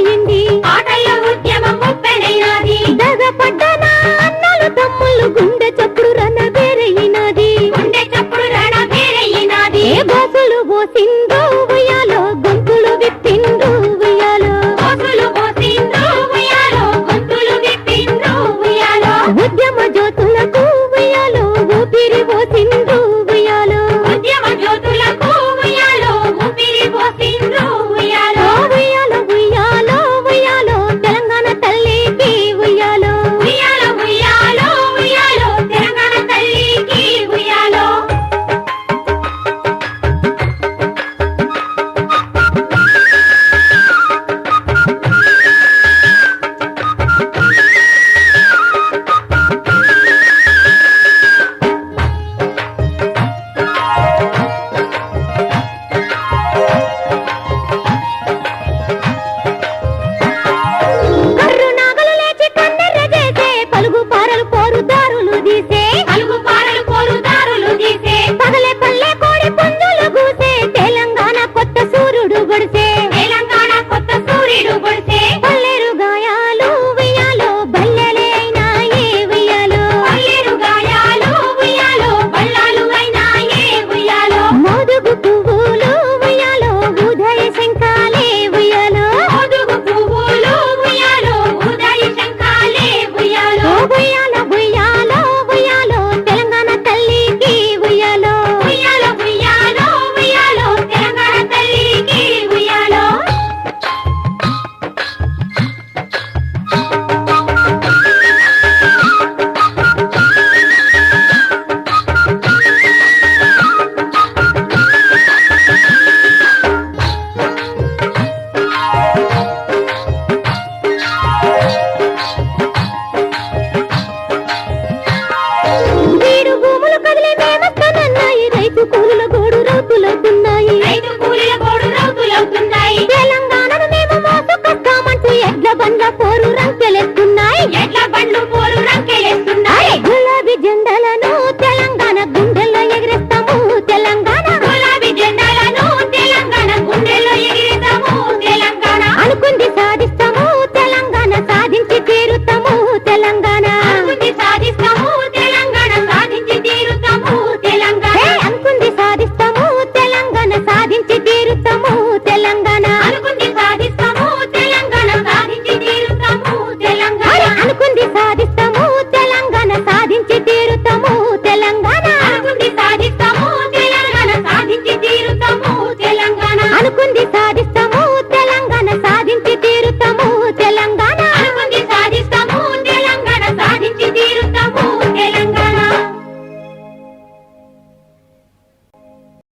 మొదలయ్యింది ఆటల ఉద్యమం ముప్పెనైనాది దగపడ్డ నా అన్నలు తమ్ముళ్ళు గుండె చొప్పు Oh,